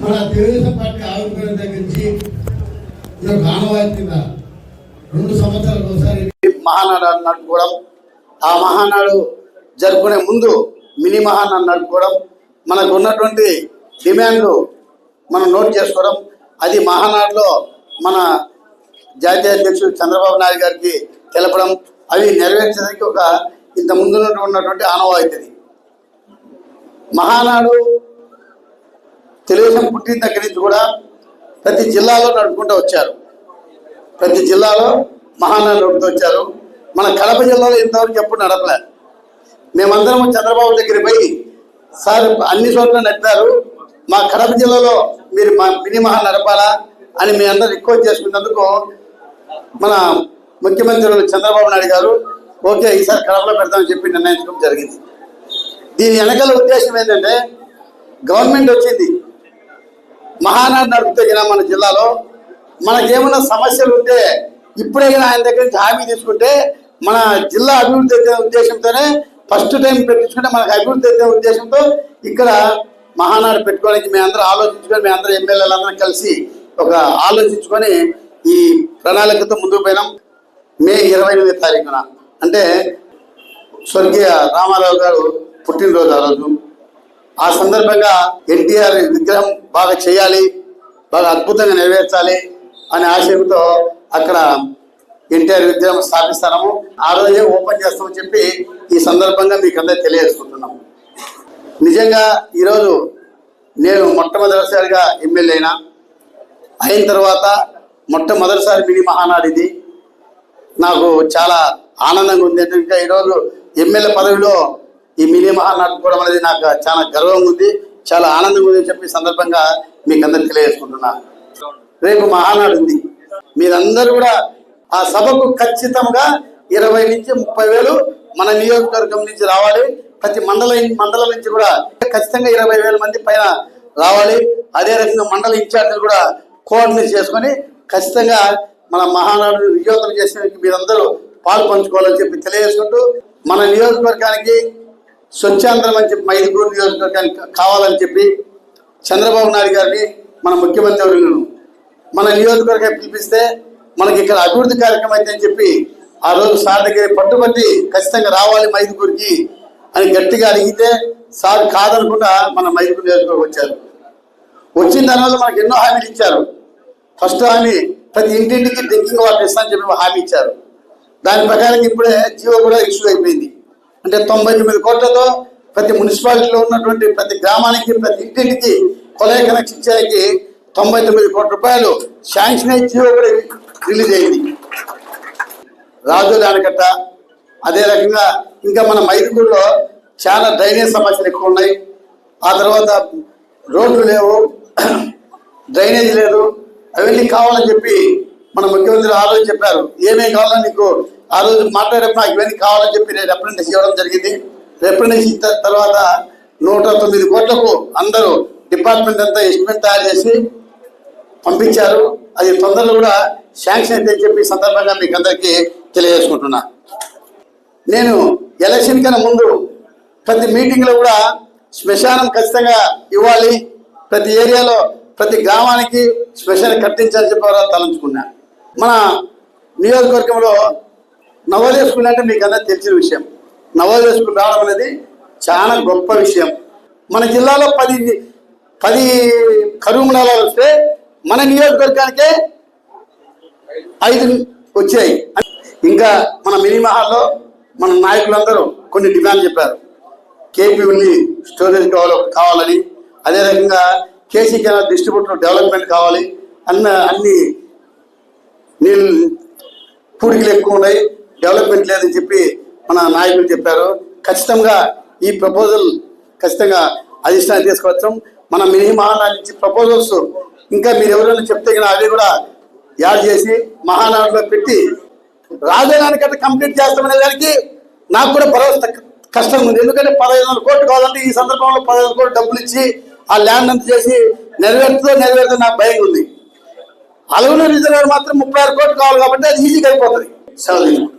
మన తెలుగుదేశం పార్టీ ఆవిర్భావం దగ్గర నుంచి ఇది ఆనవాయితీ కింద రెండు సంవత్సరాలకు ఒకసారి మహానాడు నడుపుకోవడం ఆ మహానాడు జరుపుకునే ముందు మినీ మహానాడు నడుపుకోవడం మనకు ఉన్నటువంటి డిమాండ్లు మనం నోట్ చేసుకోవడం అది మహానాడులో మన జాతీయ అధ్యక్షుడు చంద్రబాబు నాయుడు గారికి తెలపడం అవి నెరవేర్చడానికి ఒక ఇంత ముందు నుండి ఉన్నటువంటి ఆనవాయితీ మహానాడు తెలుగుదేశం పుట్టిన దగ్గర నుంచి కూడా ప్రతి జిల్లాలో నడుపుకుంటూ వచ్చారు. ప్రతి జిల్లాలో మహానాడు నడుపుతూ వచ్చారు. మన కడప జిల్లాలో ఇంతవరకు ఎప్పుడు నడపలే. మేమందరం చంద్రబాబు దగ్గర పోయి సార్ అన్ని చోట్ల నడిపారు. మా కడప జిల్లాలో మీరు మా మినీ మహా నడపాలా అని మీ అందరు రిక్వెస్ట్ చేసుకున్నందుకు మన ముఖ్యమంత్రి చంద్రబాబు నాయుడు గారు ఓకే ఈసారి కడపలో పెడతామని చెప్పి నిర్ణయించడం జరిగింది. దీని వెనకాల ఉద్దేశం ఏంటంటే గవర్నమెంట్ వచ్చింది. మహానాడు నడుపుతే మన జిల్లాలో మనకేమైనా సమస్యలు ఉంటే ఇప్పుడే గిన ఆయన దగ్గర నుంచి హామీ తీసుకుంటే మన జిల్లా అభివృద్ధి అయితే ఉద్దేశంతోనే ఫస్ట్ టైం పెట్టించుకుంటే మనకు అభివృద్ధి అయితే ఉద్దేశంతో ఇక్కడ మహానాడు పెట్టుకోవడానికి మేము అందరం ఆలోచించుకొని మేము అందరం ఎమ్మెల్యేలు కలిసి ఒక ఆలోచించుకొని ఈ ప్రణాళికతో ముందుకు పోయినాం. మే ఇరవై ఎనిమిది తారీఖున. అంటే స్వర్గీయ రామారావు గారు పుట్టినరోజు ఆ రోజు. ఆ సందర్భంగా ఎన్టీఆర్ విగ్రహం బాగా చేయాలి బాగా అద్భుతంగా నెరవేర్చాలి అనే ఆశయంతో అక్కడ ఎన్టీఆర్ విగ్రహం స్థాపిస్తాము. ఆ రోజే ఓపెన్ చేస్తామని చెప్పి ఈ సందర్భంగా మీకు అందరూ తెలియజేసుకుంటున్నాం. నిజంగా ఈరోజు నేను మొట్టమొదటిసారిగా ఎమ్మెల్యే అయినా అయిన తర్వాత మొట్టమొదటిసారి మినీ మహానాడు ఇది. నాకు చాలా ఆనందంగా ఉంది. ఎందుకంటే ఈరోజు ఎమ్మెల్యే పదవిలో ఈ మినీ మహానాడు కూడా అనేది నాకు చాలా గర్వంగా ఉంది చాలా ఆనందం ఉంది అని చెప్పి సందర్భంగా మీకు అందరికి తెలియజేసుకుంటున్నా. రేపు మహానాడు ఉంది. మీరందరూ కూడా ఆ సభకు ఖచ్చితంగా ఇరవై నుంచి ముప్పై వేలు మన నియోజకవర్గం నుంచి రావాలి. ప్రతి మండల మండలం నుంచి కూడా ఖచ్చితంగా ఇరవై వేల మంది పైన రావాలి. అదే రకంగా మండల ఇన్ఛార్జీలు కూడా కోఆర్డినేట్ చేసుకొని ఖచ్చితంగా మన మహానాడు విజయవంతం చేసేందుకు మీరందరూ పాలు పంచుకోవాలని చెప్పి తెలియజేసుకుంటూ మన నియోజకవర్గానికి స్వచ్ఛాంధ్రం అని చెప్పి మైదుగూరు నియోజకవర్గానికి కావాలని చెప్పి చంద్రబాబు నాయుడు గారిని మన ముఖ్యమంత్రి వర్యులను మన నియోజకవర్గం పిలిపిస్తే మనకి ఇక్కడ అభివృద్ధి కార్యక్రమం అయితే అని చెప్పి ఆ రోజు సార్ దగ్గర పట్టుబట్టి ఖచ్చితంగా రావాలి మైదుగూరికి అని గట్టిగా అడిగితే సార్ కాదనకుండా మన మైదుగూరు నియోజకవర్గం వచ్చారు. వచ్చిన తర్వాత మనకు ఎన్నో హామీలు ఇచ్చారు. ఫస్ట్ హామీ ప్రతి ఇంటింటికి డ్రింకింగ్ వాటర్ ఇస్తానని చెప్పి హామీ ఇచ్చారు. దాని ప్రకారం ఇప్పుడే జీవో కూడా ఇష్యూ అయిపోయింది. అంటే తొంభై తొమ్మిది కోట్లతో ప్రతి మున్సిపాలిటీలో ఉన్నటువంటి ప్రతి గ్రామానికి ప్రతి ఇంటింటికి కొలయ కనెక్షన్ చేయడానికి తొంభై తొమ్మిది కోట్ల రూపాయలు శాంక్షన్ అయ్యి జియో కూడా రిలీజ్ అయింది. రాజు ఆనకట్ట అదే రకంగా ఇంకా మన మైదుగూరులో చాలా డ్రైనేజ్ సమస్యలు ఎక్కువ ఉన్నాయి. ఆ తర్వాత రోడ్లు లేవు డ్రైనేజ్ లేదు అవన్నీ కావాలని చెప్పి మన ముఖ్యమంత్రి ఆలోచన చెప్పారు. ఏమేమి కావాలని నీకు ఆ రోజు మాట్లాడేప్పుడు నాకు ఇవన్నీ కావాలని చెప్పి నేను రెప్రజెంటేషన్ ఇవ్వడం జరిగింది. రెప్రజెంటేషన్ ఇచ్చిన తర్వాత నూట తొమ్మిది కోట్లకు అందరూ డిపార్ట్మెంట్ అంతా ఎస్టిమేట్ తయారు చేసి పంపించారు. అది తొందరలో కూడా శాంక్షన్ అయితే చెప్పి సందర్భంగా మీకు అందరికీ తెలియజేసుకుంటున్నా. నేను ఎలక్షన్ కన్నా ముందు ప్రతి మీటింగ్లో కూడా శ్మశానం ఖచ్చితంగా ఇవ్వాలి. ప్రతి ఏరియాలో ప్రతి గ్రామానికి శ్మశానం కట్టించాలని చెప్పి తలంచుకున్నా. మన నియోజకవర్గంలో నవోదయ స్కూల్ అంటే మీకు అందరూ తెలిసిన విషయం. నవోదయ స్కూల్ రావడం అనేది చాలా గొప్ప విషయం. మన జిల్లాలో పది పది కరువు మండలాలు వస్తే మన నియోజకవర్గానికే ఐదు వచ్చాయి. ఇంకా మన మినీమహాల్లో మన నాయకులందరూ కొన్ని డిమాండ్ చెప్పారు. కేపీ ఉన్ని స్టోరేజ్ కావాలి కావాలని అదే రకంగా కేసీ కెనాల్ డిస్ట్రిబ్యూటర్ డెవలప్మెంట్ కావాలి అన్న అన్ని నీళ్ళు పూడికలు ఎక్కువ ఉన్నాయి. డెవలప్మెంట్ లేదని చెప్పి మన నాయకులు చెప్పారు. ఖచ్చితంగా ఈ ప్రపోజల్ ఖచ్చితంగా అధిష్టానం తీసుకొచ్చాం మన మినీ మహానాడు నుంచి ప్రపోజల్స్ ఇంకా మీరు ఎవరైనా చెప్తే కనుక అవి కూడా యాడ్ చేసి మహానాడులో పెట్టి రాజధాని కట్ట కంప్లీట్ చేస్తామనే దానికి నాకు కూడా భరోసా కష్టం ఉంది. ఎందుకంటే పదహైదు వందల కోట్లు కావాలంటే ఈ సందర్భంలో పదహైదు కోట్లు డబ్బులు ఇచ్చి ఆ ల్యాండ్ అంత చేసి నెరవేరుతుందో నెరవేరుతుందో నాకు భయం ఉంది. అలగునూరు రిజర్వేర్ మాత్రం ముప్పై ఆరు కోట్లు కావాలి కాబట్టి అది ఈజీగా అయిపోతుంది. Salud.